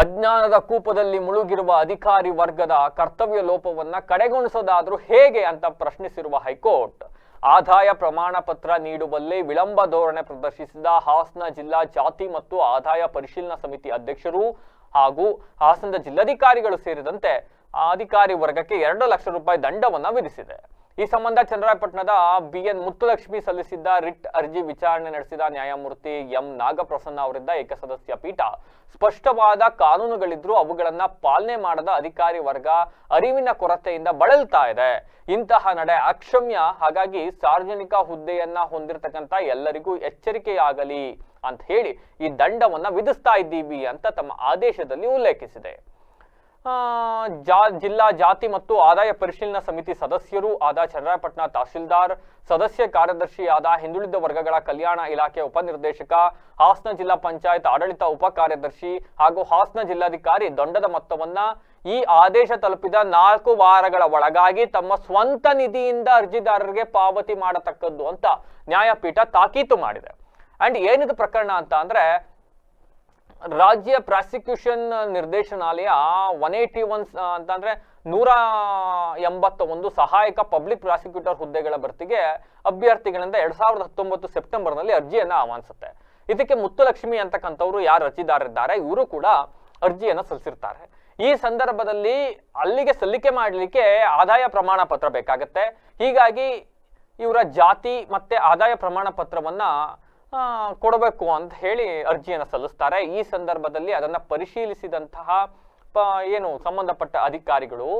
ಅಜ್ಞಾನದ ಕೂಪದಲ್ಲಿ ಮುಳುಗಿರುವ ಅಧಿಕಾರಿ ವರ್ಗದ ಕರ್ತವ್ಯ ಲೋಪವನ್ನ ಕಡೆಗಣಿಸೋದಾದ್ರೂ ಹೇಗೆ ಅಂತ ಪ್ರಶ್ನಿಸಿರುವ ಹೈಕೋರ್ಟ್, ಆದಾಯ ಪ್ರಮಾಣ ಪತ್ರ ನೀಡುವಲ್ಲಿ ವಿಳಂಬ ಧೋರಣೆ ಪ್ರದರ್ಶಿಸಿದ ಹಾಸನ ಜಿಲ್ಲಾ ಜಾತಿ ಮತ್ತು ಆದಾಯ ಪರಿಶೀಲನಾ ಸಮಿತಿ ಅಧ್ಯಕ್ಷರು ಹಾಗೂ ಹಾಸನದ ಜಿಲ್ಲಾಧಿಕಾರಿಗಳು ಸೇರಿದಂತೆ ಅಧಿಕಾರಿ ವರ್ಗಕ್ಕೆ ಎರಡು ಲಕ್ಷ ರೂಪಾಯಿ ದಂಡವನ್ನು ವಿಧಿಸಿದೆ. ಈ ಸಂಬಂಧ ಚಂದ್ರಾಯಪಟ್ಟಣದ ಬಿ ಎನ್ ಮುತ್ತುಲಕ್ಷ್ಮಿ ಸಲ್ಲಿಸಿದ್ದ ರಿಟ್ ಅರ್ಜಿ ವಿಚಾರಣೆ ನಡೆಸಿದ ನ್ಯಾಯಮೂರ್ತಿ ಎಂ ನಾಗಪ್ರಸನ್ನ ಅವರಿಂದ ಏಕಸದಸ್ಯ ಪೀಠ. ಸ್ಪಷ್ಟವಾದ ಕಾನೂನುಗಳಿದ್ರೂ ಅವುಗಳನ್ನ ಪಾಲನೆ ಮಾಡದ ಅಧಿಕಾರಿ ವರ್ಗ ಅರಿವಿನ ಕೊರತೆಯಿಂದ ಬಳಲ್ತಾ ಇದೆ. ಇಂತಹ ನಡೆ ಅಕ್ಷಮ್ಯ, ಹಾಗಾಗಿ ಸಾರ್ವಜನಿಕ ಹುದ್ದೆಯನ್ನ ಹೊಂದಿರತಕ್ಕಂತ ಎಲ್ಲರಿಗೂ ಎಚ್ಚರಿಕೆಯಾಗಲಿ ಅಂತ ಹೇಳಿ ಈ ದಂಡವನ್ನ ವಿಧಿಸ್ತಾ ಇದ್ದೀವಿ ಅಂತ ತಮ್ಮ ಆದೇಶದಲ್ಲಿ ಉಲ್ಲೇಖಿಸಿದೆ. ಜಾ, ಜಿಲ್ಲಾ ಜಾತಿ ಮತ್ತು ಆದಾಯ ಪರಿಶೀಲನಾ ಸಮಿತಿ ಸದಸ್ಯರು ಆದ ಚನ್ನರಾಯಪಟ್ಟಣ ತಹಸೀಲ್ದಾರ್, ಸದಸ್ಯ ಕಾರ್ಯದರ್ಶಿ ಆದ ಹಿಂದುಳಿದ ವರ್ಗಗಳ ಕಲ್ಯಾಣ ಇಲಾಖೆ ಉಪನಿರ್ದೇಶಕ, ಹಾಸನ ಜಿಲ್ಲಾ ಪಂಚಾಯತ್ ಆಡಳಿತ ಉಪ ಕಾರ್ಯದರ್ಶಿ ಹಾಗೂ ಹಾಸನ ಜಿಲ್ಲಾಧಿಕಾರಿ ದಂಡದ ಮೊತ್ತವನ್ನ ಈ ಆದೇಶ ತಲುಪಿದ ನಾಲ್ಕು ವಾರಗಳ ಒಳಗಾಗಿ ತಮ್ಮ ಸ್ವಂತ ನಿಧಿಯಿಂದ ಅರ್ಜಿದಾರರಿಗೆ ಪಾವತಿ ಮಾಡತಕ್ಕದ್ದು ಅಂತ ನ್ಯಾಯಪೀಠ ತಾಕೀತು ಮಾಡಿದೆ. ಅಂಡ್ ಏನಿದು ಪ್ರಕರಣ ಅಂತ ಅಂದ್ರೆ ರಾಜ್ಯ ಪ್ರಾಸಿಕ್ಯೂಷನ್ ನಿರ್ದೇಶನಾಲಯ ಒನ್ ಏಯ್ಟಿ ಒನ್ ಅಂತಂದ್ರೆ ನೂರ ಎಂಬತ್ತ ಒಂದು ಸಹಾಯಕ ಪಬ್ಲಿಕ್ ಪ್ರಾಸಿಕ್ಯೂಟರ್ ಹುದ್ದೆಗಳ ಭರ್ತಿಗೆ ಅಭ್ಯರ್ಥಿಗಳಿಂದ ಎರಡ್ ಸಾವಿರದ ಹತ್ತೊಂಬತ್ತು ಸೆಪ್ಟೆಂಬರ್ನಲ್ಲಿ ಅರ್ಜಿಯನ್ನ ಆಹ್ವಾನಿಸುತ್ತೆ. ಇದಕ್ಕೆ ಮುತ್ತುಲಕ್ಷ್ಮಿ ಅಂತಕ್ಕಂಥವ್ರು ಯಾರು ಅರ್ಜಿದಾರರಿದ್ದಾರೆ, ಇವರು ಕೂಡ ಅರ್ಜಿಯನ್ನ ಸಲ್ಲಿಸಿರ್ತಾರೆ. ಈ ಸಂದರ್ಭದಲ್ಲಿ ಅಲ್ಲಿಗೆ ಸಲ್ಲಿಕೆ ಮಾಡಲಿಕ್ಕೆ ಆದಾಯ ಪ್ರಮಾಣ ಪತ್ರ ಬೇಕಾಗತ್ತೆ. ಹೀಗಾಗಿ ಇವರ ಜಾತಿ ಮತ್ತೆ ಆದಾಯ ಪ್ರಮಾಣ ಪತ್ರವನ್ನ ಕೊಡಬೇಕು ಅಂತ ಹೇಳಿ ಅರ್ಜಿಯನ್ನು ಸಲ್ಲಿಸ್ತಾರೆ. ಈ ಸಂದರ್ಭದಲ್ಲಿ ಅದನ್ನು ಪರಿಶೀಲಿಸಿದಂತಹ ಏನು ಸಂಬಂಧಪಟ್ಟ ಅಧಿಕಾರಿಗಳು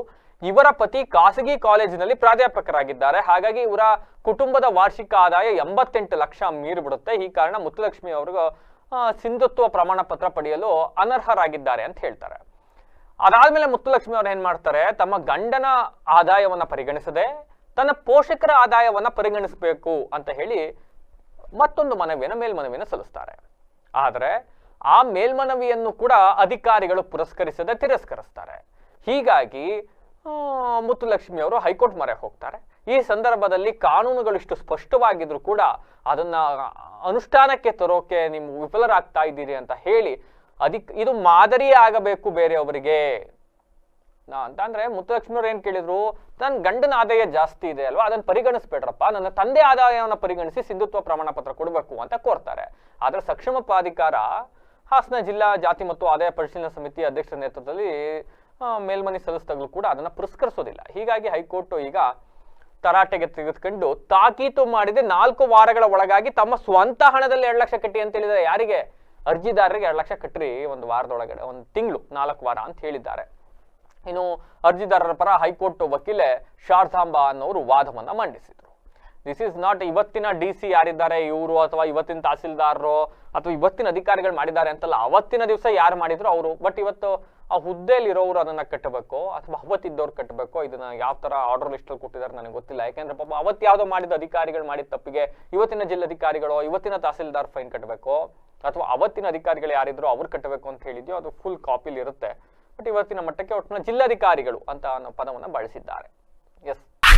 ಇವರ ಪತಿ ಖಾಸಗಿ ಕಾಲೇಜಿನಲ್ಲಿ ಪ್ರಾಧ್ಯಾಪಕರಾಗಿದ್ದಾರೆ. ಹಾಗಾಗಿ ಇವರ ಕುಟುಂಬದ ವಾರ್ಷಿಕ ಆದಾಯ ಎಂಬತ್ತೆಂಟು ಲಕ್ಷ ಮೀರಿ ಬಿಡುತ್ತೆ ಈ ಕಾರಣ ಮುತ್ತುಲಕ್ಷ್ಮಿ ಅವ್ರಿಗೂ ಸಿಂಧುತ್ವ ಪ್ರಮಾಣ ಪತ್ರ ಪಡೆಯಲು ಅನರ್ಹರಾಗಿದ್ದಾರೆ ಅಂತ ಹೇಳ್ತಾರೆ. ಅದಾದ್ಮೇಲೆ ಮುತ್ತುಲಕ್ಷ್ಮಿ ಅವರು ಏನ್ ಮಾಡ್ತಾರೆ, ತಮ್ಮ ಗಂಡನ ಆದಾಯವನ್ನ ಪರಿಗಣಿಸದೆ, ತನ್ನ ಪೋಷಕರ ಆದಾಯವನ್ನ ಪರಿಗಣಿಸಬೇಕು ಅಂತ ಹೇಳಿ ಮತ್ತೊಂದು ಮನವಿಯನ್ನು ಮೇಲ್ಮನವಿಯನ್ನು ಸಲ್ಲಿಸ್ತಾರೆ. ಆದರೆ ಆ ಮೇಲ್ಮನವಿಯನ್ನು ಕೂಡ ಅಧಿಕಾರಿಗಳು ಪುರಸ್ಕರಿಸದೆ ತಿರಸ್ಕರಿಸ್ತಾರೆ. ಹೀಗಾಗಿ ಮುತ್ತುಲಕ್ಷ್ಮಿ ಅವರು ಹೈಕೋರ್ಟ್ ಮೊರೆ ಹೋಗ್ತಾರೆ. ಈ ಸಂದರ್ಭದಲ್ಲಿ ಕಾನೂನುಗಳು ಇಷ್ಟು ಸ್ಪಷ್ಟವಾಗಿದ್ರು ಕೂಡ ಅದನ್ನ ಅನುಷ್ಠಾನಕ್ಕೆ ತರೋಕೆ ನೀವು ವಿಫಲರಾಗ್ತಾ ಇದ್ದೀರಿ ಅಂತ ಹೇಳಿ ಅದಿಕ್ ಇದು ಮಾದರಿ ಆಗಬೇಕು ಬೇರೆಯವರಿಗೆ. ಅಂತ ಅಂದ್ರೆ ಮುತ್ತಲಕ್ಷ್ಮಿಯವ್ರು ಏನ್ ಕೇಳಿದ್ರು ನನ್ನ ಗಂಡನ ಆದಾಯ ಜಾಸ್ತಿ ಇದೆ ಅಲ್ವಾ? ಅದನ್ನ ಪರಿಗಣಿಸ್ಬೇಡ್ರಪ್ಪ. ನನ್ನ ತಂದೆ ಆದಾಯವನ್ನು ಪರಿಗಣಿಸಿ ಸಿಂಧುತ್ವ ಪ್ರಮಾಣ ಪತ್ರ ಕೊಡಬೇಕು ಅಂತ ಕೋರ್ತಾರೆ. ಆದ್ರೆ ಸಕ್ಷಮ ಪ್ರಾಧಿಕಾರ, ಹಾಸನ ಜಿಲ್ಲಾ ಜಾತಿ ಮತ್ತು ಆದಾಯ ಪರಿಶೀಲನಾ ಸಮಿತಿ ಅಧ್ಯಕ್ಷರ ನೇತೃತ್ವದಲ್ಲಿ ಮೇಲ್ಮನೆ ಸಲ್ಲಿಸಿದಾಗಲೂ ಕೂಡ ಅದನ್ನ ಪುರಸ್ಕರಿಸೋದಿಲ್ಲ. ಹೀಗಾಗಿ ಹೈಕೋರ್ಟ್ ಈಗ ತರಾಟೆಗೆ ತೆಗೆದುಕೊಂಡು ತಾಕೀತು ಮಾಡಿದೆ ನಾಲ್ಕು ವಾರಗಳ ಒಳಗಾಗಿ ತಮ್ಮ ಸ್ವಂತ ಹಣದಲ್ಲಿ ಎರಡು ಲಕ್ಷ ಕಟ್ಟಿ ಅಂತ ಹೇಳಿದರೆ ಯಾರಿಗೆ? ಅರ್ಜಿದಾರರಿಗೆ ಎರಡು ಲಕ್ಷ ಕಟ್ಟ್ರಿ ಒಂದು ವಾರದೊಳಗಡೆ, ಒಂದು ತಿಂಗಳು, ನಾಲ್ಕು ವಾರ ಅಂತ ಹೇಳಿದ್ದಾರೆ. ಇನ್ನು ಅರ್ಜಿದಾರರ ಪರ ಹೈಕೋರ್ಟ್ ವಕೀಲೆ ಶಾರ್ದಾಂಬಾ ಅನ್ನೋರು ವಾದವನ್ನ ಮಂಡಿಸಿದರು. ದಿಸ್ ಈಸ್ ನಾಟ್ ಇವತ್ತಿನ ಡಿ ಸಿ ಯಾರಿದ್ದಾರೆ, ಇವರು ಅಥವಾ ಇವತ್ತಿನ ತಹಸೀಲ್ದಾರರು ಅಥವಾ ಇವತ್ತಿನ ಅಧಿಕಾರಿಗಳು ಮಾಡಿದ್ದಾರೆ ಅಂತಲ್ಲ, ಅವತ್ತಿನ ದಿವಸ ಯಾರು ಮಾಡಿದ್ರು ಅವರು. ಬಟ್ ಇವತ್ತು ಆ ಹುದ್ದೆಯಲ್ಲಿರೋರು ಅದನ್ನ ಕಟ್ಟಬೇಕು ಅಥವಾ ಅವತ್ತಿದ್ದವ್ರು ಕಟ್ಟಬೇಕು, ಇದನ್ನ ಯಾವ ತರ ಆರ್ಡರ್ ಲಿಸ್ಟ್ ಕೊಟ್ಟಿದ್ದಾರೆ ನನಗೆ ಗೊತ್ತಿಲ್ಲ. ಯಾಕೆಂದ್ರೆ ಪಾಪ ಅವತ್ತು ಯಾವ್ದೋ ಮಾಡಿದ ಅಧಿಕಾರಿಗಳು ಮಾಡಿದ ತಪ್ಪಿಗೆ ಇವತ್ತಿನ ಜಿಲ್ಲಾಧಿಕಾರಿಗಳು, ಇವತ್ತಿನ ತಹಸೀಲ್ದಾರ್ ಫೈನ್ ಕಟ್ಟಬೇಕು ಅಥವಾ ಅವತ್ತಿನ ಅಧಿಕಾರಿಗಳು ಯಾರಿದ್ರು ಅವ್ರು ಕಟ್ಟಬೇಕು ಅಂತ ಹೇಳಿದ್ಯೋ, ಅದು ಫುಲ್ ಕಾಪಿಲಿ ಇರುತ್ತೆ. ಬಟ್ ಇವತ್ತಿನ ಮಟ್ಟಕ್ಕೆ ಒಟ್ಟಿನ ಜಿಲ್ಲಾಧಿಕಾರಿಗಳು ಅಂತ ಅನ್ನೋ ಪದವನ್ನು ಬಳಸಿದ್ದಾರೆ.